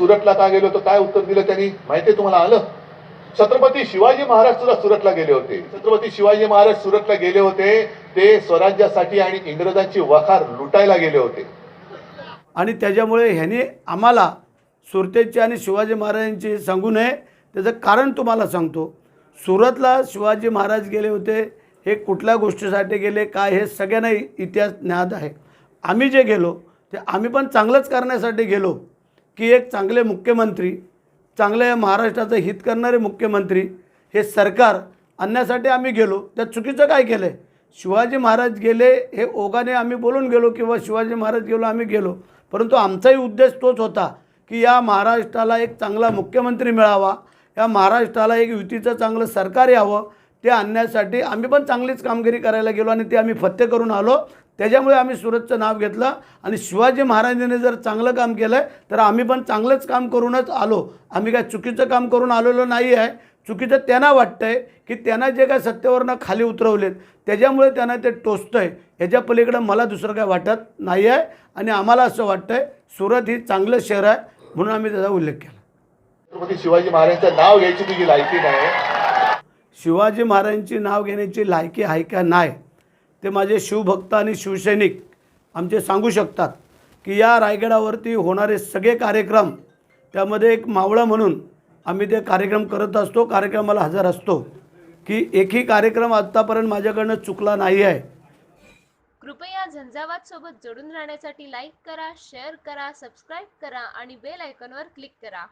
सुरतला का गेलो होतो? काय उत्तर दिलं त्यांनी? माहितीये तुम्हाला आलं? छत्रपती शिवाजी महाराज सुद्धा सुरतला गेले होते. छत्रपती शिवाजी महाराज सुरतला गेले होते ते स्वराज्यासाठी आणि इंग्रजांची वखार लुटायला गेले होते. आणि त्याच्यामुळे ह्याने आम्हाला सुरतेची आणि शिवाजी महाराजांची सांगू नये त्याचं कारण तुम्हाला सांगतो. सुरतला शिवाजी महाराज गेले होते हे कुठल्या गोष्टीसाठी गेले काय हे सगळ्यांना इतिहास ज्ञात आहे. आम्ही जे गेलो ते आम्ही पण चांगलंच करण्यासाठी गेलो. की एक चांगले मुख्यमंत्री चांगले महाराष्ट्राचं हित करणारे मुख्यमंत्री हे सरकार आणण्यासाठी आम्ही गेलो. त्यात चुकीचं काय केलं आहे शिवाजी महाराज गेले हे ओघाने आम्ही बोलून गेलो किंवा शिवाजी महाराज गेलो आम्ही गेलो. परंतु आमचाही उद्देश तोच होता की या महाराष्ट्राला एक चांगला मुख्यमंत्री मिळावा या महाराष्ट्राला एक युतीचं चांगलं सरकार यावं ते आणण्यासाठी आम्ही पण चांगलीच कामगिरी करायला गेलो आणि ते आम्ही फत्ते करून आलो. त्याच्यामुळे आम्ही सुरतचं नाव घेतलं आणि शिवाजी महाराजांनी जर चांगलं काम केलं आहे तर आम्ही पण चांगलंच काम करूनच आलो. आम्ही काय चुकीचं काम करून आलेलो नाही आहे. चुकीचं त्यांना वाटतं आहे की त्यांना जे काय सत्तेवरनं खाली उतरवलेत त्याच्यामुळे त्यांना ते टोचतं आहे ह्याच्या पलीकडं मला दुसरं काय वाटत नाही आहे आणि आम्हाला असं वाटतं आहे सुरत ही चांगलं शहर आहे म्हणून आम्ही त्याचा उल्लेख केला. छत्रपती शिवाजी महाराजांचं नाव घ्यायची तुझी लायकी नाही. शिवाजी महाराजांची नाव घेण्याची लायकी आहे का नाही? ते माझे शिवभक्त आणि शिवसैनिक आमचे सांगू शकतात की या रायगडावरती होणारे सगळे कार्यक्रम त्यामध्ये एक मावळं म्हणून आम्ही ते कार्यक्रम करत असतो कार्यक्रमाला हजर असतो. की एकही कार्यक्रम आत्तापर्यंत माझ्याकडनं चुकला नाही आहे. कृपया झंझावात सोबत जोडून राहण्यासाठी लाईक करा शेअर करा सबस्क्राईब करा आणि बेल आयकॉनवर क्लिक करा.